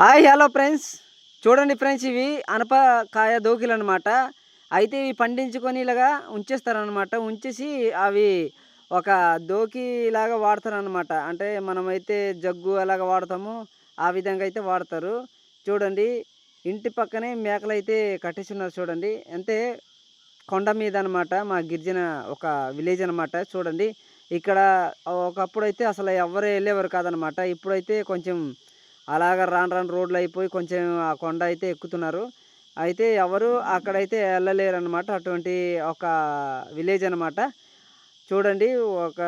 Hi hello friends. చూడండి friends ఇవి అనపకాయ దోకిలు అనమాట అయితే ఇవి పండించుకొని ఇలాగా ఉంచేస్తారనమాట ఉంచేసి అవి ఒక దోకిలాగా వాడతారనమాట అంటే మనమైతే జగ్గు ఎలాగ వాడతామో ఆ విధంగా అయితే వాడతారు. చూడండి ఇంటి పక్కనే మేకలు అయితే కట్టేసి ఉన్నారు చూడండి. అంటే కొండ మీద అనమాట మా గిరిజన ఒక విలేజ్ అనమాట చూడండి ఇక్కడ ఒకప్పుడు అయితే అసలు ఎవరు వెళ్ళేవారు కాదనమాట ఇప్పుడైతే కొంచెం అలాగ రాను రాను రోడ్లు అయిపోయి కొంచెం ఆ కొండ అయితే ఎక్కుతున్నారు. అయితే ఎవరు అక్కడైతే వెళ్ళలేరు అనమాట అటువంటి ఒక విలేజ్ అనమాట చూడండి ఒక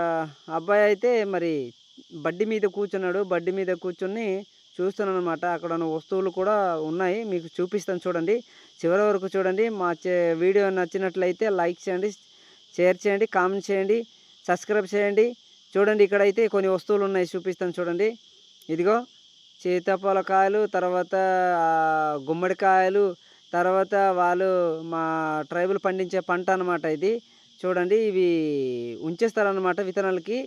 అబ్బాయి అయితే మరి బడ్డి మీద కూర్చున్నాడు. బడ్డి మీద కూర్చుని చూస్తున్నాను అనమాట అక్కడ ఉన్న వస్తువులు కూడా ఉన్నాయి. మీకు చూపిస్తాను చూడండి. చివరి వరకు చూడండి. మా చే వీడియో నచ్చినట్లయితే లైక్ చేయండి షేర్ చేయండి కామెంట్ చేయండి సబ్స్క్రైబ్ చేయండి. చూడండి ఇక్కడైతే కొన్ని వస్తువులు ఉన్నాయి. చూపిస్తాను చూడండి. ఇదిగో సీతాఫలకాయలు తర్వాత గుమ్మడికాయలు తర్వాత వాళ్ళు మా ట్రైబుల్ పండించే పంట అనమాట ఇది. చూడండి ఇవి ఉంచేస్తారనమాట విత్తనాలకి.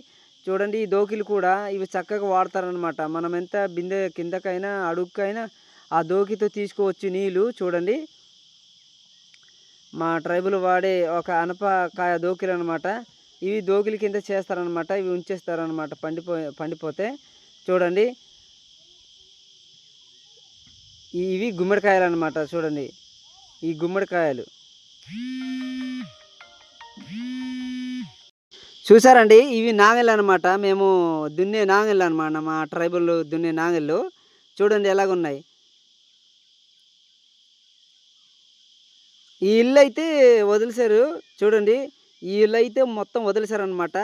చూడండి ఈ దోకిలు కూడా ఇవి చక్కగా వాడతారనమాట మనం ఎంత బిందె కిందకైనా అడుగుకైనా ఆ దోకితో తీసుకోవచ్చు నీళ్ళు చూడండి మా ట్రైబుల్ వాడే ఒక అనపకాయ దోకిలు అనమాట ఇవి దోకిల కింద చేస్తారనమాట ఇవి ఉంచేస్తారనమాట పండిపో పండిపోతే. చూడండి ఇవి గుమ్మడికాయలు అనమాట చూడండి. ఈ గుమ్మడికాయలు. చూసారండి? ఇవి నాగళ్ళు అనమాట మేము దున్నే నాగళ్ళు అనమాట మా ట్రైబల్ దున్నే నాగళ్ళు. చూడండి ఎలాగున్నాయి. ఈ ఇల్లు అయితే వదిలేశారు. చూడండి ఈ ఇల్లు అయితే మొత్తం వదిలేశారు అనమాట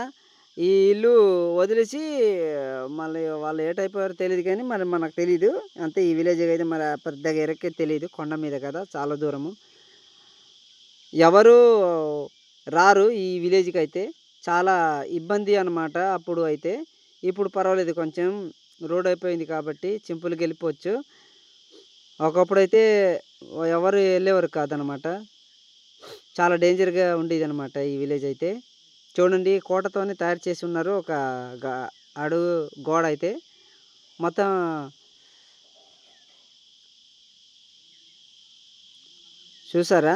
ఈ ఇల్లు వదిలేసి మళ్ళీ వాళ్ళు ఏ టైప్ తెలియదు కానీ మరి మనకు తెలియదు అంతే ఈ విలేజ్ అయితే మరి పెద్దగా ఎరక్కే తెలియదు కొండ మీద కదా చాలా దూరము. ఎవరు రారు ఈ విలేజ్కి అయితే. చాలా ఇబ్బంది అనమాట అప్పుడు అయితే. ఇప్పుడు పర్వాలేదు కొంచెం రోడ్ అయిపోయింది కాబట్టి చింపులకి వెళ్ళిపోవచ్చు ఒకప్పుడు అయితే ఎవరు వెళ్ళేవారు కాదనమాట చాలా డేంజర్గా ఉండేది అనమాట ఈ విలేజ్ అయితే. చూడండి కోటతోనే తయారు చేసి ఉన్నారు. ఒక అడుగు గోడ అయితే. మొత్తం చూసారా?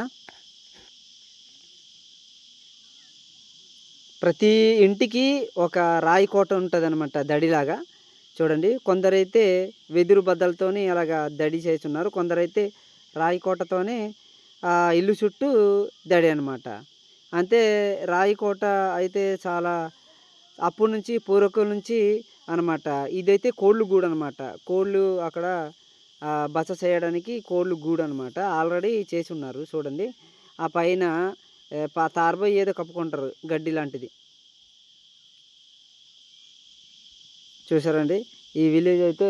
ప్రతి ఇంటికి ఒక రాయి కోట ఉంటుంది అనమాట దడిలాగా. చూడండి కొందరైతే వెదురు బద్దలతోనే అలాగా దడి చేస్తున్నారు. కొందరైతే రాయి కోటతోనే ఇల్లు చుట్టూ దడి అనమాట అంతే రాయికోట అయితే చాలా అప్పటి నుంచి పూర్వకుల నుంచి అనమాట ఇదైతే కోళ్ళు గూడు అనమాట కోళ్ళు అక్కడ బస చేయడానికి కోళ్ళు గూడు అనమాట ఆల్రెడీ చేసి ఉన్నారు చూడండి. ఆ పైన తారబోయి పా- తార్బై ఏదో కప్పుకుంటారు గడ్డి లాంటిది. చూసారండి ఈ విలేజ్ అయితే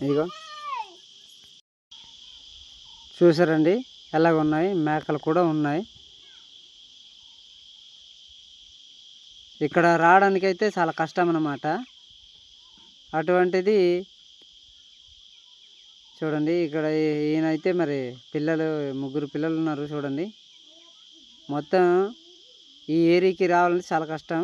ఇదిగో. చూసారండి ఎలాగ ఉన్నాయి మేకలు కూడా ఉన్నాయి. ఇక్కడ రావడానికి అయితే చాలా కష్టం అన్నమాట అటువంటిది చూడండి ఇక్కడ ఈయనైతే అయితే మరి పిల్లలు ముగ్గురు పిల్లలు ఉన్నారు చూడండి. మొత్తం ఈ ఏరియాకి రావాలంటే చాలా కష్టం.